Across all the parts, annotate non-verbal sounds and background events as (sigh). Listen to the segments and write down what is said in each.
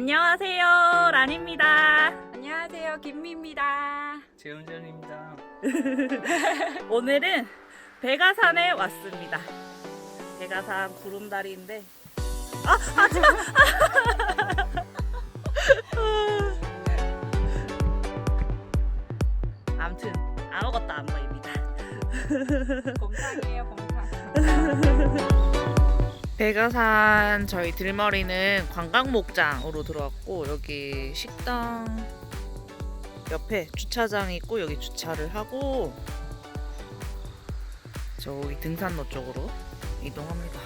안녕하세요, 란입니다. 안녕하세요, 김미입니다. 재훈전입니다. (laughs) 오늘은 백아산에 왔습니다. 백아산 구름다리인데, 아, 하지 마! (laughs) 아무튼 아무것도 안 보입니다. 곰탕이에요, 곰탕. (laughs) 백아산 저희 들머리는 관광 목장으로 들어왔고 여기 식당 옆에 주차장이 있고 여기 주차를 하고 저기 등산로 쪽으로 이동합니다.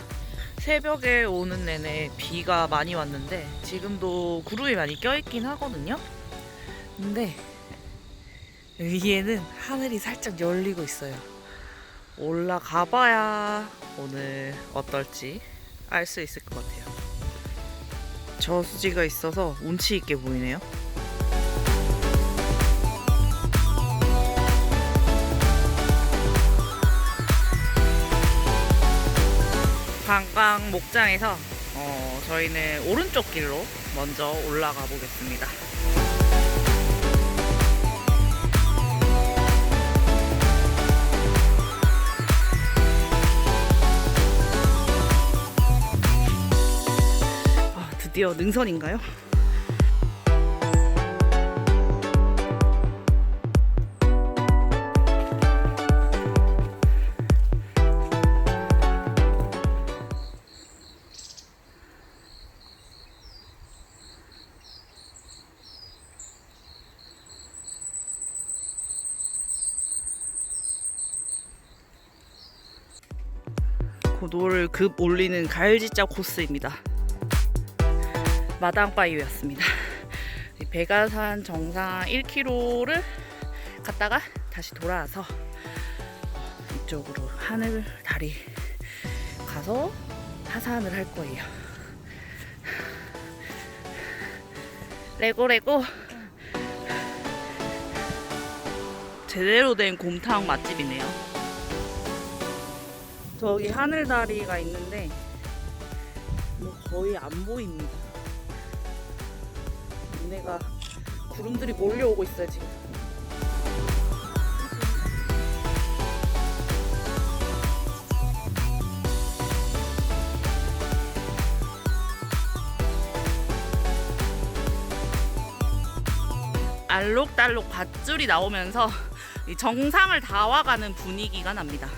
새벽에 오는 내내 비가 많이 왔는데 지금도 구름이 많이 껴있긴 하거든요. 근데 위에는 하늘이 살짝 열리고 있어요. 올라가 봐야 오늘 어떨지 알 수 있을 것 같아요. 저수지가 있어서 운치 있게 보이네요. 관광 목장에서 어, 저희는 오른쪽 길로 먼저 올라가 보겠습니다. 드디어 능선인가요? 고도를 급 올리는 가을지자 코스입니다. 마당바위였습니다. 이 백아산 정상 1km를 갔다가 다시 돌아와서 이쪽으로 하늘 다리 가서 하산을 할 거예요. 레고 레고 제대로 된 곰탕 맛집이네요. 저기 하늘 다리가 있는데 뭐 거의 안 보입니다. 얘네가 구름들이 몰려오고 있어요 지금. 알록달록 밧줄이 나오면서 이 정상을 다 와가는 분위기가 납니다.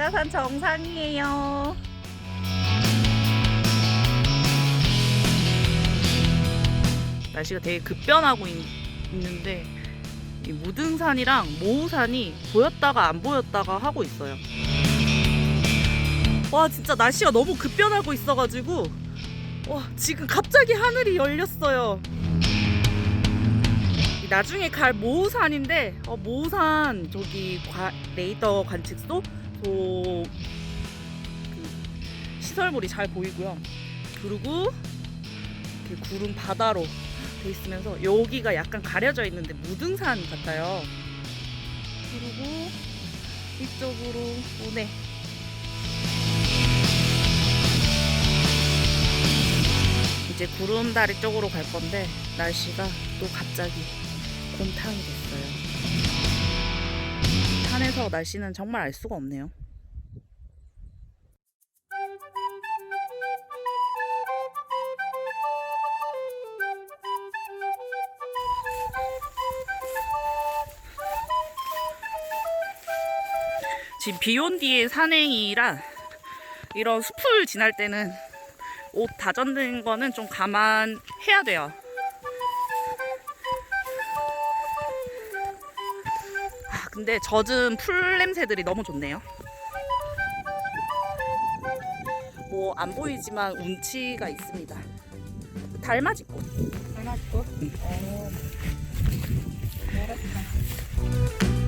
백아산 정상이에요. 날씨가 되게 급변하고 있, 는데이 무등산이랑 모우산이 보였다가 안 보였다가 하고 있어요. 와 진짜 날씨가 너무 급변하고 있어가지고 와 지금 갑자기 하늘이 열렸어요. 이 나중에 갈 모우산인데 어, 모우산 저기 과- 레이더 관측소 저 그 시설물이 잘 보이고요. 그리고 이렇게 구름 바다로 돼 있으면서 여기가 약간 가려져 있는데 무등산 같아요. 그리고 이쪽으로 오네. 이제 구름다리 쪽으로 갈 건데 날씨가 또 갑자기 곰탕이 됐어요. 산에서 날씨는 정말 알 수가 없네요. 지금 비 온 뒤에 산행이라 이런 숲을 지날 때는 옷 다 젖는 거는 좀 감안해야 돼요. 근데 젖은 풀 냄새들이 너무 좋네요. 뭐 안 보이지만 운치가 있습니다. 달맞이 꽃. 달맞고. 어. 멀었다.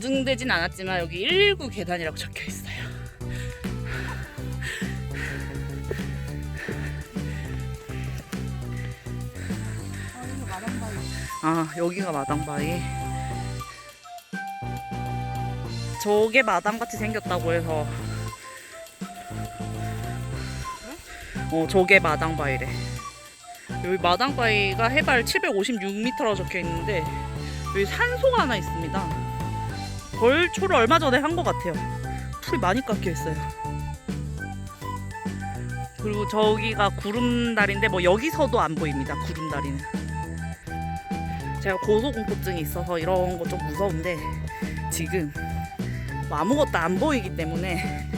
검증되진 않았지만 여기 119 계단이라고 적혀 있어요. 아 여기가 마당바위. 저게 마당같이 생겼다고 해서 어 저게 마당바위래. 여기 마당바위가 해발 756m라고 적혀 있는데 여기 산소가 하나 있습니다. 벌초를 얼마 전에 한 것 같아요. 풀이 많이 깎여 있어요. 그리고 저기가 구름다리인데 뭐 여기서도 안 보입니다. 구름다리는. 제가 고소공포증이 있어서 이런 거 좀 무서운데 지금 뭐 아무것도 안 보이기 때문에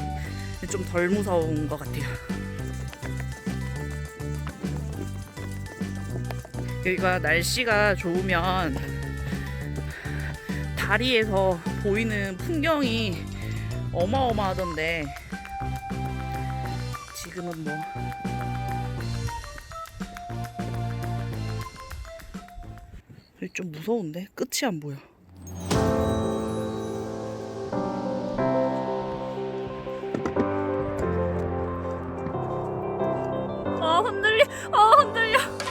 좀 덜 무서운 것 같아요. 여기가 날씨가 좋으면 다리에서 보이는 풍경이 어마어마하던데 지금은 뭐 좀 무서운데 끝이 안 보여. 아 흔들려, 아 흔들려.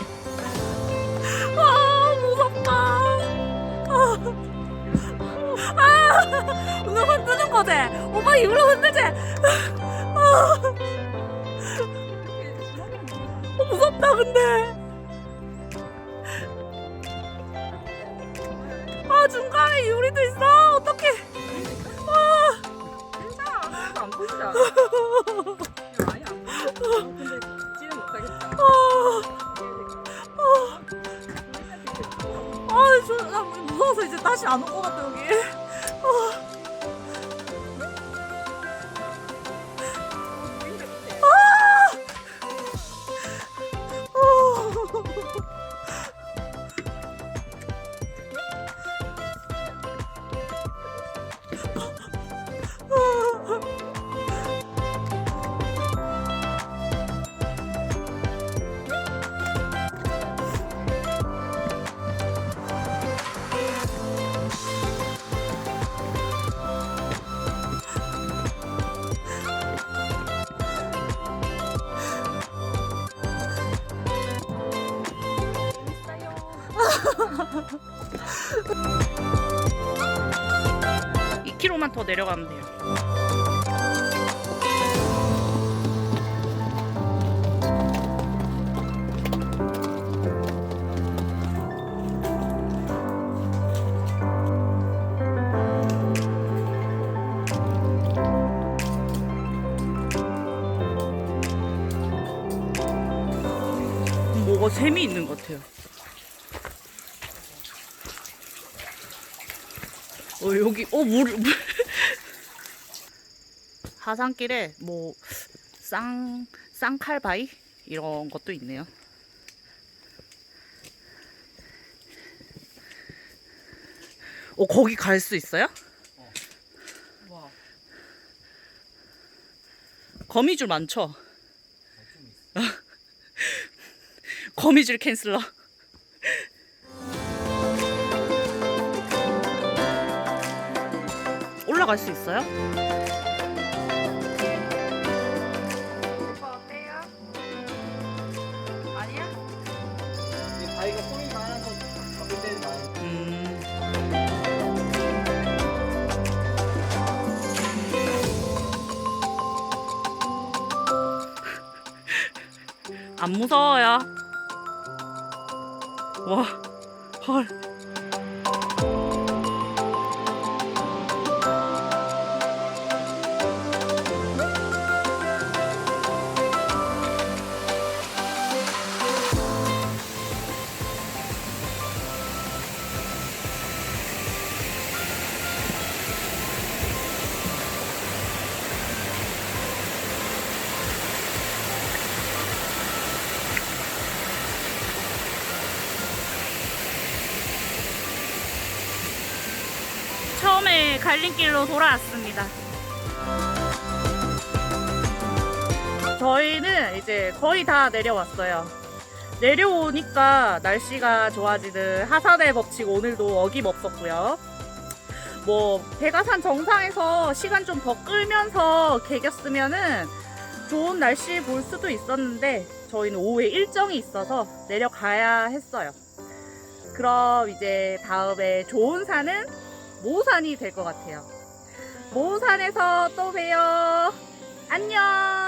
아, 너 흔드는 거지? 오빠 입으로 흔들지? 아, 어, 무섭다 근데. 아 중간에 유리도 있어. 어떡해? 괜찮아. 하나도 안 보이잖아. 이거 아예 안 보여. 근데 지는 못하겠다. 아, 저, 나 무서워서 이제 다시 안 올 것 같아, 여기. 이 k m 더 내려가면 돼요. 뭐가 샘이 있는 것 같아요. 어 여기 어 물 물. 하산길에 (laughs) 뭐 쌍 쌍칼바위 이런 것도 있네요. 어 거기 갈 수 있어요? 와. 거미줄 많죠? (laughs) 거미줄 캔슬러. 올라갈 수 있어요? 오빠 어때요? 아니야? 다리가 손이 많아서 잡을 때는 많아요. 음. 안 무서워요. 와, 헐. 갈림길로 돌아왔습니다. 저희는 이제 거의 다 내려왔어요. 내려오니까 날씨가 좋아지는 하산의 법칙 오늘도 어김없었고요. 뭐 백아산 정상에서 시간 좀 더 끌면서 개겼으면은 좋은 날씨 볼 수도 있었는데 저희는 오후에 일정이 있어서 내려가야 했어요. 그럼 이제 다음에 좋은 산은 모산이 될 것 같아요. 모산에서 또 봬요. 안녕.